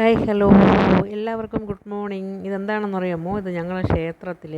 Hi hello. എല്ലാവർക്കും good morning. ഇതെന്താണെന്ന് അറിയാമോ ഇത് ഞങ്ങളെ ക്ഷേത്രത്തിൽ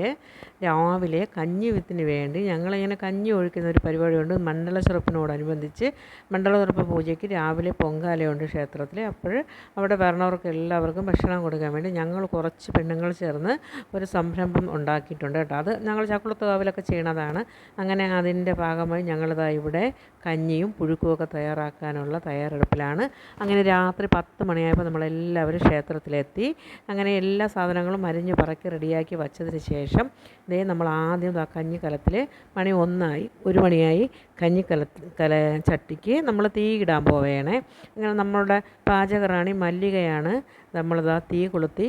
രാവിലെ കഞ്ഞി വിത്തിന് വേണ്ടി ഞങ്ങളിങ്ങനെ കഞ്ഞി ഒഴിക്കുന്ന ഒരു പരിപാടിയുണ്ട്. മണ്ഡല ചെറുപ്പിനോടനുബന്ധിച്ച് മണ്ഡല ചെറുപ്പ് പൂജയ്ക്ക് രാവിലെ പൊങ്കാലയുണ്ട് ക്ഷേത്രത്തിൽ അപ്പോൾ അവിടെ വരണവർക്ക് എല്ലാവർക്കും ഭക്ഷണം കൊടുക്കാൻ വേണ്ടി ഞങ്ങൾ കുറച്ച് പെണ്ണുങ്ങൾ ചേർന്ന് ഒരു സംരംഭം ഉണ്ടാക്കിയിട്ടുണ്ട് കേട്ടോ. അത് ഞങ്ങൾ ചക്കുളത്ത് കാവിലൊക്കെ ചെയ്യണതാണ്. അങ്ങനെ അതിന്റെ ഭാഗമായി ഞങ്ങളിതാ ഇവിടെ കഞ്ഞിയും പുഴുക്കുമൊക്കെ തയ്യാറാക്കാനുള്ള തയ്യാറെടുപ്പിലാണ്. അങ്ങനെ രാത്രി പത്ത് മണിയായപ്പോൾ നമ്മളെല്ലാവരും ക്ഷേത്രത്തിലെത്തി. അങ്ങനെ എല്ലാ സാധനങ്ങളും അരിഞ്ഞ് പറക്കി റെഡിയാക്കി വച്ചതിന് ശേഷം ഇതേ നമ്മൾ ആദ്യം ആ കഞ്ഞിക്കലത്തിൽ മണി ഒന്നായി. ഒരു മണിയായി കഞ്ഞിക്കല കല ചട്ടിക്ക് നമ്മൾ തീ ഇടാൻ പോവുകയാണേ അങ്ങനെ നമ്മളുടെ പാചകറാണി മല്ലികയാണ് നമ്മളിതാ തീ കൊളുത്തി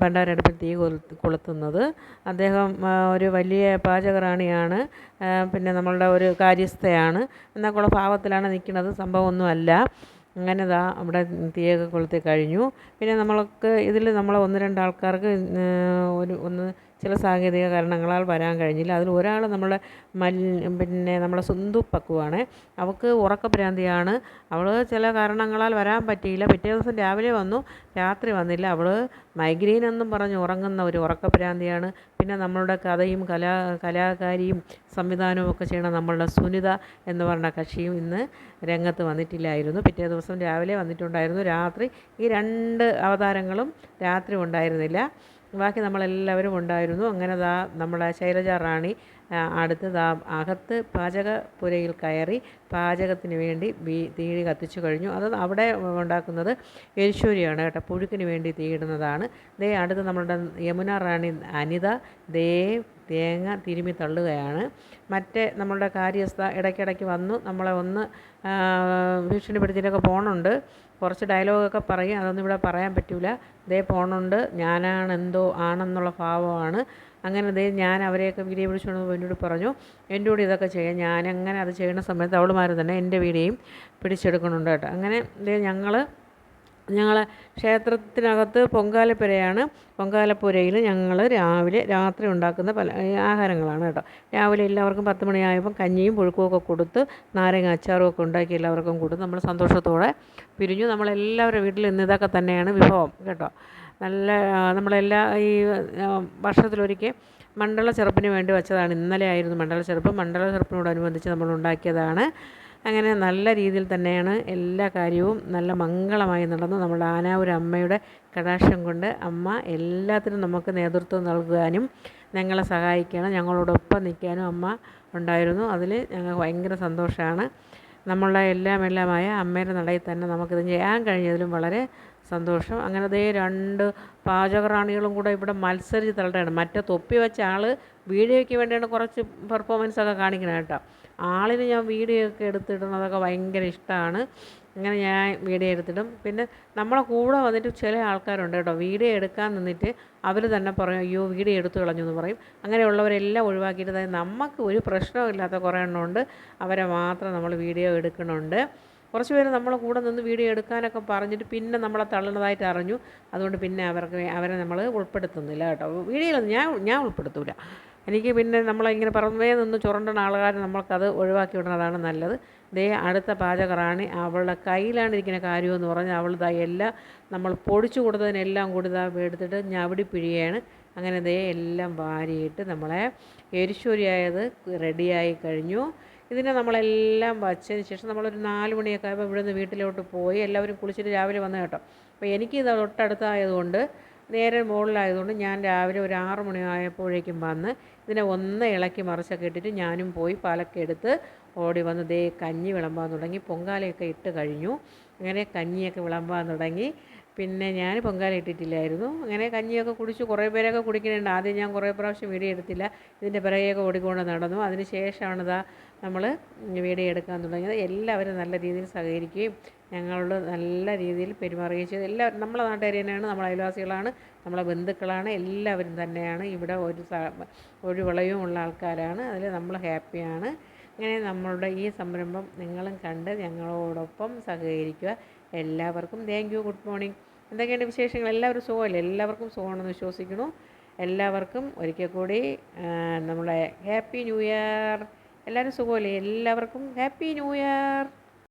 പണ്ടാരടുപ്പിൽ തീ കൊളുത്തി കൊളുത്തുന്നത്. അദ്ദേഹം ഒരു വലിയ പാചകറാണിയാണ് പിന്നെ നമ്മളുടെ ഒരു കാര്യസ്ഥയാണ്. എന്നൊക്കെയുള്ള ഭാവത്തിലാണ് നിൽക്കുന്നത്. സംഭവമൊന്നുമല്ല. അങ്ങനെ ദാ അവിടെ തീയൊക്കെ കൊളുത്തി കഴിഞ്ഞു. പിന്നെ നമ്മൾക്ക് ഇതിൽ നമ്മൾ ഒന്ന് രണ്ട് ആൾക്കാർക്ക് ഒരു ഒന്ന് ചില സാങ്കേതിക കാരണങ്ങളാൽ വരാൻ കഴിഞ്ഞില്ല. അതിൽ ഒരാൾ നമ്മളെ മൽ പിന്നെ നമ്മളെ സുന്ദു പക്കുവാണ്. അവൾക്ക് ഉറക്കഭ്രാന്തിയാണ്. അവൾ ചില കാരണങ്ങളാൽ വരാൻ പറ്റിയില്ല. പിറ്റേ ദിവസം രാവിലെ വന്നു. രാത്രി വന്നില്ല. അവൾ മൈഗ്രെയിൻ എന്നും പറഞ്ഞ് ഉറങ്ങുന്ന ഒരു ഉറക്കഭ്രാന്തിയാണ്. പിന്നെ നമ്മളുടെ കഥയും കലാ കലാകാരിയും സംവിധാനവും ഒക്കെ ചെയ്യണ നമ്മളുടെ സുനിത എന്ന് പറഞ്ഞ കക്ഷിയും ഇന്ന് രംഗത്ത് വന്നിട്ടില്ലായിരുന്നു. പിറ്റേ ദിവസം രാവിലെ വന്നിട്ടുണ്ടായിരുന്നു. രാത്രി ഈ രണ്ട് അവതാരങ്ങളും രാത്രി ഉണ്ടായിരുന്നില്ല. ബാക്കി നമ്മളെല്ലാവരും ഉണ്ടായിരുന്നു. അങ്ങനെ ദാ നമ്മുടെ ശൈലജ റാണി അടുത്ത് ദാ അകത്ത് പാചകപ്പുരയിൽ കയറി പാചകത്തിന് വേണ്ടി ബീ തീ കത്തിച്ചു കഴിഞ്ഞു. അത് അവിടെ ഉണ്ടാക്കുന്നത് എരിശ്ശൂരിയാണ് കേട്ടോ. പുഴുക്കിന് വേണ്ടി തീയിടുന്നതാണ്. ദേ അടുത്ത് നമ്മളുടെ യമുന റാണി അനിത ദേ തേങ്ങ തിരുമി തള്ളുകയാണ്. മറ്റേ നമ്മളുടെ കാര്യസ്ഥ ഇടയ്ക്കിടയ്ക്ക് വന്നു നമ്മളെ ഒന്ന് ഭീഷണിപ്പെടുത്തിയിട്ടൊക്കെ പോകണുണ്ട് കുറച്ച് ഡയലോഗൊക്കെ പറയും അതൊന്നും ഇവിടെ പറയാൻ പറ്റില്ല ദേ പോണുണ്ട് ഞാനാണ് എന്തോ ആണെന്നുള്ള ഭാവമാണ്. അങ്ങനെ ദേ ഞാൻ അവരെയൊക്കെ വീഡിയോ പിടിച്ചുകൊണ്ട് എന്നോട് പറഞ്ഞു എന്റെ കൂടെ ഇതൊക്കെ ചെയ്യാം. ഞാനങ്ങനെ അത് ചെയ്യുന്ന സമയത്ത് അവളുമാർ തന്നെ എന്റെ വീഡിയോയും പിടിച്ചെടുക്കുന്നുണ്ട് കേട്ടോ. അങ്ങനെ ദേ ഞങ്ങൾ ഞങ്ങൾ ക്ഷേത്രത്തിനകത്ത് പൊങ്കാലപ്പുരയാണ്. പൊങ്കാലപ്പുരയിൽ ഞങ്ങൾ രാവിലെ രാത്രി ഉണ്ടാക്കുന്ന പല ആഹാരങ്ങളാണ് കേട്ടോ. രാവിലെ എല്ലാവർക്കും പത്ത് മണിയായപ്പം കഞ്ഞിയും പുഴുക്കുമൊക്കെ കൊടുത്ത് നാരങ്ങ അച്ചാറും ഒക്കെ ഉണ്ടാക്കി എല്ലാവർക്കും കൊടുത്ത് നമ്മൾ സന്തോഷത്തോടെ പിരിഞ്ഞു. നമ്മളെല്ലാവരുടെ വീട്ടിൽ ഇന്ന് ഇതൊക്കെ തന്നെയാണ് വിഭവം കേട്ടോ. നല്ല നമ്മളെല്ലാ ഈ വർഷത്തിലൊരിക്കൽ മണ്ഡല ചെറുപ്പിന് വേണ്ടി വെച്ചതാണ്. ഇന്നലെ ആയിരുന്നു മണ്ഡല ചെറുപ്പ് മണ്ഡല ചെറുപ്പിനോടനുബന്ധിച്ച് നമ്മൾ ഉണ്ടാക്കിയതാണ്. അങ്ങനെ നല്ല രീതിയിൽ തന്നെയാണ് എല്ലാ കാര്യവും നല്ല മംഗളമായി നടന്നു നമ്മുടെ ആനാവൂർ അമ്മയുടെ കടാക്ഷം കൊണ്ട് അമ്മ എല്ലാത്തിനും നമുക്ക് നേതൃത്വം നൽകാനും ഞങ്ങളെ സഹായിക്കാനും ഞങ്ങളോടൊപ്പം നിൽക്കാനും അമ്മ ഉണ്ടായിരുന്നു. അതിൽ ഞങ്ങൾക്ക് ഭയങ്കര സന്തോഷമാണ്. നമ്മളുടെ എല്ലാം എല്ലാമായ അമ്മയുടെ നടയിൽ തന്നെ നമുക്കിത് ചെയ്യാൻ കഴിഞ്ഞതിലും വളരെ സന്തോഷം. അങ്ങനെ അതേ രണ്ട് പാചകറാണികളും കൂടെ ഇവിടെ മത്സരിച്ച് തള്ളുകയാണ് മറ്റേ തൊപ്പി വെച്ച ആൾ വീഡിയോയ്ക്ക് വേണ്ടിയാണ് കുറച്ച് പെർഫോമൻസ് ഒക്കെ കാണിക്കണം കേട്ടോ. ആളിന് ഞാൻ വീഡിയോ ഒക്കെ എടുത്തിടുന്നതൊക്കെ ഭയങ്കര ഇഷ്ടമാണ്. അങ്ങനെ ഞാൻ വീഡിയോ എടുത്തിടും. പിന്നെ നമ്മളെ കൂടെ വന്നിട്ട് ചില ആൾക്കാരുണ്ട് കേട്ടോ. വീഡിയോ എടുക്കാൻ നിന്നിട്ട് അവർ തന്നെ പറയും അയ്യോ വീഡിയോ എടുത്തു കളഞ്ഞു എന്ന് പറയും. അങ്ങനെയുള്ളവരെല്ലാം ഒഴിവാക്കിയിട്ട് നമുക്ക് ഒരു പ്രശ്നമില്ലാത്ത കുറേ എണ്ണമുണ്ട് അവരെ മാത്രം നമ്മൾ വീഡിയോ എടുക്കണുണ്ട് കുറച്ച് പേര് നമ്മളെ കൂടെ നിന്ന് വീഡിയോ എടുക്കാനൊക്കെ പറഞ്ഞിട്ട് പിന്നെ നമ്മളെ തള്ളണതായിട്ട് അറിഞ്ഞു. അതുകൊണ്ട് പിന്നെ അവർക്ക് അവരെ നമ്മൾ ഉൾപ്പെടുത്തുന്നില്ല കേട്ടോ. വീഡിയോയിൽ ഞാൻ ഞാൻ ഉൾപ്പെടുത്തൂല. എനിക്ക് പിന്നെ നമ്മളിങ്ങനെ പുറമേ നിന്ന് ചുരണ്ടുന്ന ആൾക്കാർ നമ്മൾക്കത് ഒഴിവാക്കി വിടുന്നതാണ് നല്ലത്. ദേ അടുത്ത പാചകറാണി. അവളുടെ കയ്യിലാണ് ഇരിക്കുന്ന കാര്യമെന്ന് പറഞ്ഞ് അവൾ ദാ എല്ലാം നമ്മൾ പൊടിച്ചു കൊടുത്തതിനെല്ലാം കൂടി ഇതാ എടുത്തിട്ട് ഞവിടി പിഴിയാണ്. അങ്ങനെ ദേ എല്ലാം വാരിയിട്ട് നമ്മളെ എരിശൂരിയായത് റെഡിയായി കഴിഞ്ഞു. ഇതിനെ നമ്മളെല്ലാം വച്ചതിന് ശേഷം നമ്മളൊരു നാല് മണിയൊക്കെ ആയപ്പോൾ ഇവിടുന്ന് വീട്ടിലോട്ട് പോയി. എല്ലാവരും കുളിച്ചിട്ട് രാവിലെ വന്നു കേട്ടോ. അപ്പോൾ എനിക്ക് എനിക്കിത് തൊട്ടടുത്തായതുകൊണ്ട് നേരെ മുകളിലായതുകൊണ്ട് ഞാൻ രാവിലെ ഒരു ആറ് മണിയായപ്പോഴേക്കും വന്ന് ഇതിനെ ഒന്ന് ഇളക്കി മറിച്ചൊക്കെ ഇട്ടിട്ട് ഞാനും പോയി പാലൊക്കെ എടുത്ത് ഓടി വന്ന് ദേ കഞ്ഞി വിളമ്പാൻ തുടങ്ങി. പൊങ്കാലയൊക്കെ ഇട്ട് കഴിഞ്ഞു. അങ്ങനെ കഞ്ഞിയൊക്കെ വിളമ്പാൻ തുടങ്ങി. പിന്നെ ഞാൻ പൊങ്കാല ഇട്ടിട്ടില്ലായിരുന്നു. അങ്ങനെ കഞ്ഞിയൊക്കെ കുടിച്ച്. കുറേ പേരൊക്കെ കുടിക്കുന്നുണ്ട്. ആദ്യം ഞാൻ കുറേ പ്രാവശ്യം വീഡിയോ എടുത്തില്ല. ഇതിന്റെ പിറകെയൊക്കെ ഓടിക്കൊണ്ട് നടന്നു. അതിന് ശേഷമാണ് ഇതാ നമ്മൾ വീഡിയോ എടുക്കാൻ തുടങ്ങിയത്. എല്ലാവരും നല്ല രീതിയിൽ സഹകരിക്കുകയും ഞങ്ങളോട് നല്ല രീതിയിൽ പെരുമാറുകയും ചെയ്തു. എല്ലാവരും നമ്മളെ നാട്ടുകാർ തന്നെയാണ് നമ്മളെ അയൽവാസികളാണ് നമ്മളെ ബന്ധുക്കളാണ്. എല്ലാവരും തന്നെയാണ് ഇവിടെ ഒരു ഒരു വിളയും ഉള്ള ആൾക്കാരാണ്. അതിൽ നമ്മൾ ഹാപ്പിയാണ്. അങ്ങനെ നമ്മളുടെ ഈ സംരംഭം നിങ്ങളും കണ്ട് ഞങ്ങളോടൊപ്പം സഹകരിക്കുക. എല്ലാവർക്കും താങ്ക് യു ഗുഡ് മോർണിംഗ് എന്തൊക്കെയാണ് വിശേഷങ്ങൾ? എല്ലാവരും സുഖമല്ലേ? എല്ലാവർക്കും സുഖമാണെന്ന് വിശ്വസിക്കുന്നു. എല്ലാവർക്കും ഒരിക്കൽ കൂടി നമ്മളെ ഹാപ്പി ന്യൂ ഇയർ എല്ലാവരും സുഖമല്ലേ? എല്ലാവർക്കും ഹാപ്പി ന്യൂ ഇയർ